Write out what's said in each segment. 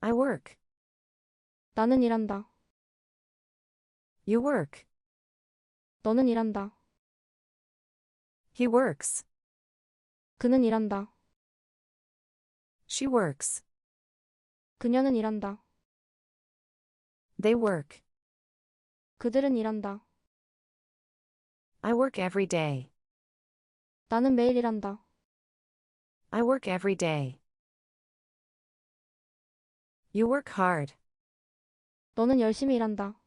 I work. 나는 일한다. You work. 너는 일한다. He works. 그는 일한다. She works. 그녀는 일한다. They work. 그들은 일한다. I work every day. 나는 매일 일한다. I work every day. You work hard. 너는 열심히 일한다.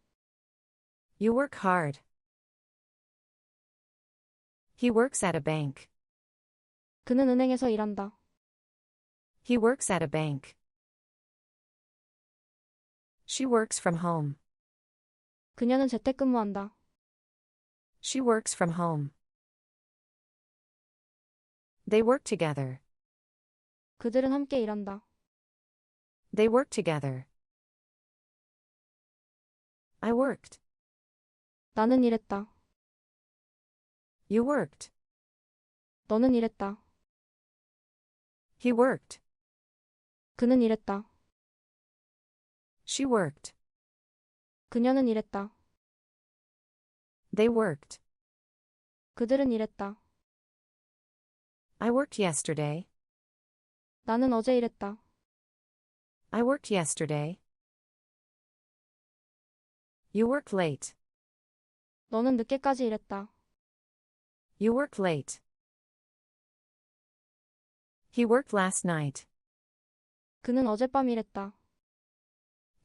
You work hard. He works at a bank. 그는 은행에서 일한다. He works at a bank. She works from home. 그녀는 재택근무한다. She works from home. They work together. 그들은 함께 일한다. They work together. I worked. 나는 일했다. You worked. 너는 일했다. He worked. 그는 일했다. She worked. 그녀는 일했다. They worked. 그들은 일했다. I worked yesterday. 나는 어제 일했다. I worked yesterday. You work late. 너는 늦게까지 일했다. You work late. He worked last night. 그는 어젯밤 일했다.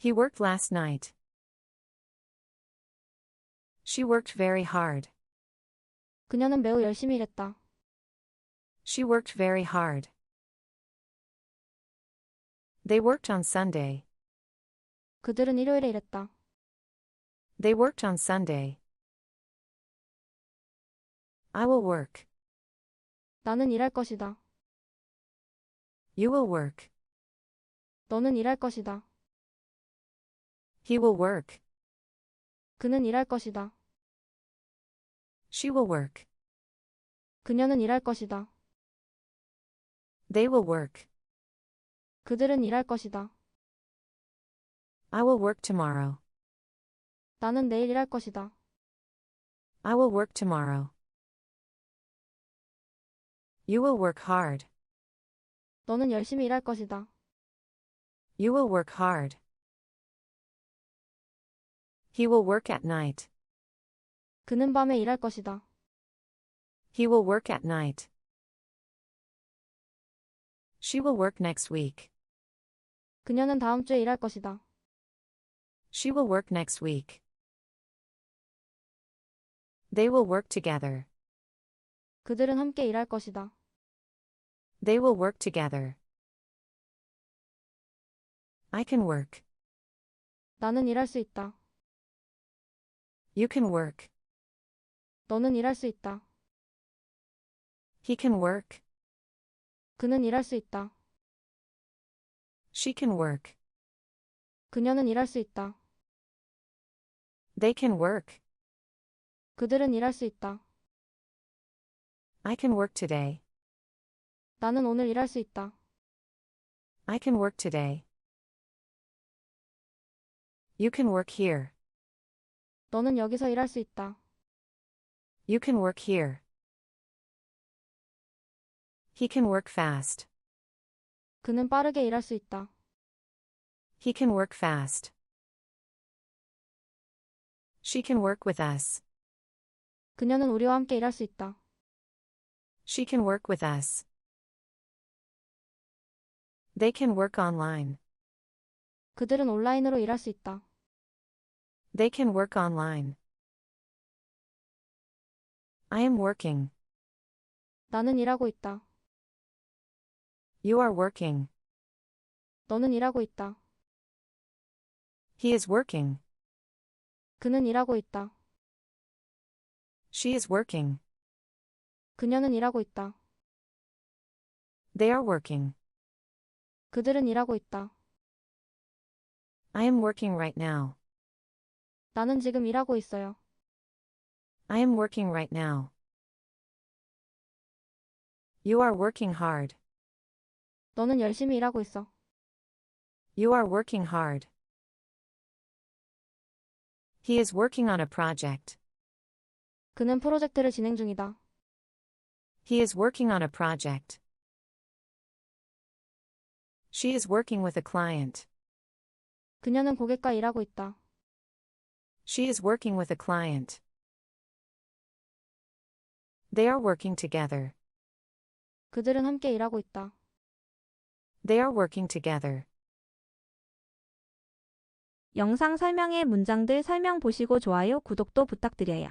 He worked last night. She worked very hard. 그녀는 매우 열심히 일했다. She worked very hard. They worked on Sunday. 그들은 일요일에 일했다. They worked on Sunday. I will work. 나는 일할 것이다. You will work. 너는 일할 것이다. He will work. 그는 일할 것이다. She will work. 그녀는 일할 것이다. They will work. 그들은 일할 것이다. I will work tomorrow. 나는 내일 일할 것이다. I will work tomorrow. You will work hard. 너는 열심히 일할 것이다. You will work hard. He will work at night. 그는 밤에 일할 것이다. He will work at night. She will work next week. 그녀는 다음 주에 일할 것이다. She will work next week. They will work together. 그들은 함께 일할 것이다. They will work together. I can work. 나는 일할 수 있다. You can work. 너는 일할 수 있다. He can work. 그는 일할 수 있다. She can work. 그녀는 일할 수 있다. They can work. 그들은 일할 수 있다. I can work today. 나는 오늘 일할 수 있다. I can work today. You can work here. 너는 여기서 일할 수 있다. You can work here. He can work fast. 그는 빠르게 일할 수 있다. He can work fast. She can work with us. 그녀는 우리와 함께 일할 수 있다. She can work with us. They can work online. 그들은 온라인으로 일할 수 있다. They can work online. I am working. 나는 일하고 있다. You are working. 너는 일하고 있다. He is working. 그는 일하고 있다. She is working. 그녀는 일하고 있다. They are working. 그들은 일하고 있다. I am working right now. 나는 지금 일하고 있어요. I am working right now. You are working hard. 너는 열심히 일하고 있어. You are working hard. He is working on a project. 그는 프로젝트를 진행 중이다. He is working on a project. She is working with a client. 그녀는 고객과 일하고 있다. She is working with a client. They are working together. 그들은 함께 일하고 있다. They are working together. 영상 설명의 문장들 설명 보시고 좋아요, 구독도 부탁드려요.